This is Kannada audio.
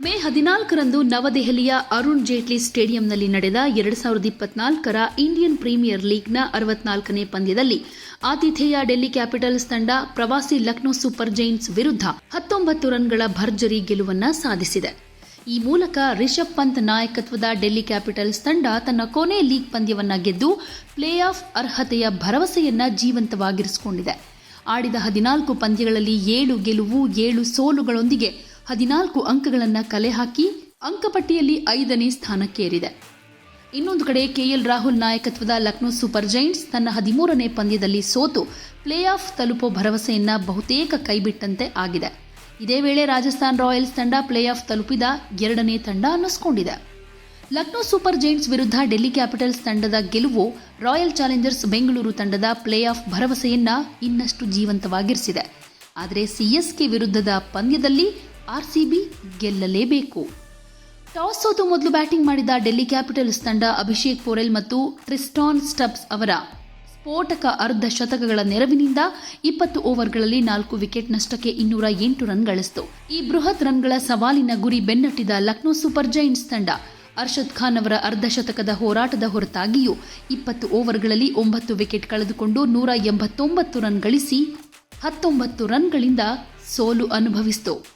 ಮೇ ಹದಿನಾಲ್ಕರಂದು ನವದೆಹಲಿಯ ಅರುಣ್ ಜೇಟ್ಲಿ ಸ್ಟೇಡಿಯಂನಲ್ಲಿ ನಡೆದ ಎರಡು ಸಾವಿರದ ಇಪ್ಪತ್ನಾಲ್ಕರ ಇಂಡಿಯನ್ ಪ್ರೀಮಿಯರ್ ಲೀಗ್ನ ಅರವತ್ನಾಲ್ಕನೇ ಪಂದ್ಯದಲ್ಲಿ ಆತಿಥೇಯ ಡೆಲ್ಲಿ ಕ್ಯಾಪಿಟಲ್ಸ್ ತಂಡ ಪ್ರವಾಸಿ ಲಕ್ನೋ ಸೂಪರ್ ಜೈಂಟ್ಸ್ ವಿರುದ್ಧ ಹತ್ತೊಂಬತ್ತು ರನ್ಗಳ ಭರ್ಜರಿ ಗೆಲುವನ್ನು ಸಾಧಿಸಿದೆ. ಈ ಮೂಲಕ ರಿಷಬ್ ಪಂತ್ ನಾಯಕತ್ವದ ಡೆಲ್ಲಿ ಕ್ಯಾಪಿಟಲ್ಸ್ ತಂಡ ತನ್ನ ಕೊನೆ ಲೀಗ್ ಪಂದ್ಯವನ್ನು ಗೆದ್ದು ಪ್ಲೇ ಆಫ್ ಅರ್ಹತೆಯ ಭರವಸೆಯನ್ನ ಜೀವಂತವಾಗಿರಿಸಿಕೊಂಡಿದೆ. ಆಡಿದ ಹದಿನಾಲ್ಕು ಪಂದ್ಯಗಳಲ್ಲಿ ಏಳು ಗೆಲುವು, ಏಳು ಸೋಲುಗಳೊಂದಿಗೆ ಹದಿನಾಲ್ಕು ಅಂಕಗಳನ್ನು ಕಲೆ ಹಾಕಿ ಅಂಕಪಟ್ಟಿಯಲ್ಲಿ ಐದನೇ ಸ್ಥಾನಕ್ಕೇರಿದೆ. ಇನ್ನೊಂದು ಕಡೆ ಕೆಎಲ್ ರಾಹುಲ್ ನಾಯಕತ್ವದ ಲಕ್ನೋ ಸೂಪರ್ ಜೈಂಟ್ಸ್ ತನ್ನ ಹದಿಮೂರನೇ ಪಂದ್ಯದಲ್ಲಿ ಸೋತು ಪ್ಲೇ ಆಫ್ ತಲುಪೋ ಭರವಸೆಯನ್ನ ಬಹುತೇಕ ಕೈಬಿಟ್ಟಂತೆ ಆಗಿದೆ. ಇದೇ ವೇಳೆ ರಾಜಸ್ಥಾನ್ ರಾಯಲ್ಸ್ ತಂಡ ಪ್ಲೇ ಆಫ್ ತಲುಪಿದ ಎರಡನೇ ತಂಡ ಅನ್ನಿಸ್ಕೊಂಡಿದೆ. ಲಕ್ನೋ ಸೂಪರ್ ಜೈಂಟ್ಸ್ ವಿರುದ್ಧ ಡೆಲ್ಲಿ ಕ್ಯಾಪಿಟಲ್ಸ್ ತಂಡದ ಗೆಲುವು, ರಾಯಲ್ ಚಾಲೆಂಜರ್ಸ್ ಬೆಂಗಳೂರು ತಂಡದ ಪ್ಲೇ ಆಫ್ ಭರವಸೆಯನ್ನ ಇನ್ನಷ್ಟು ಜೀವಂತವಾಗಿರಿಸಿದೆ. ಆದರೆ ಸಿಎಸ್ಕೆ ವಿರುದ್ಧದ ಪಂದ್ಯದಲ್ಲಿ ಆರ್ಸಿಬಿ ಗೆಲ್ಲಲೇಬೇಕು. ಟಾಸ್ ಸೋತು ಮೊದಲು ಬ್ಯಾಟಿಂಗ್ ಮಾಡಿದ ಡೆಲ್ಲಿ ಕ್ಯಾಪಿಟಲ್ಸ್ ತಂಡ ಅಭಿಷೇಕ್ ಪೋರೆಲ್ ಮತ್ತು ಟ್ರಿಸ್ಟಾನ್ ಸ್ಟಬ್ಸ್ ಅವರ ಸ್ಫೋಟಕ ಅರ್ಧ ಶತಕಗಳ ನೆರವಿನಿಂದ ಇಪ್ಪತ್ತು ಓವರ್ಗಳಲ್ಲಿ ನಾಲ್ಕು ವಿಕೆಟ್ ನಷ್ಟಕ್ಕೆ ಇನ್ನೂರ ಎಂಟು ರನ್ ಗಳಿಸಿತು ಈ ಬೃಹತ್ ರನ್ಗಳ ಸವಾಲಿನ ಗುರಿ ಬೆನ್ನಟ್ಟಿದ ಲಕ್ನೋ ಸೂಪರ್ ಜೈಂಟ್ಸ್ ತಂಡ ಅರ್ಷದ್ ಖಾನ್ ಅವರ ಅರ್ಧಶತಕದ ಹೋರಾಟದ ಹೊರತಾಗಿಯೂ ಇಪ್ಪತ್ತು ಓವರ್ಗಳಲ್ಲಿ ಒಂಬತ್ತು ವಿಕೆಟ್ ಕಳೆದುಕೊಂಡು ನೂರ ಎಂಬತ್ತೊಂಬತ್ತು ರನ್ ಗಳಿಸಿ ಹತ್ತೊಂಬತ್ತು ರನ್ಗಳಿಂದ ಸೋಲು ಅನುಭವಿಸಿತು.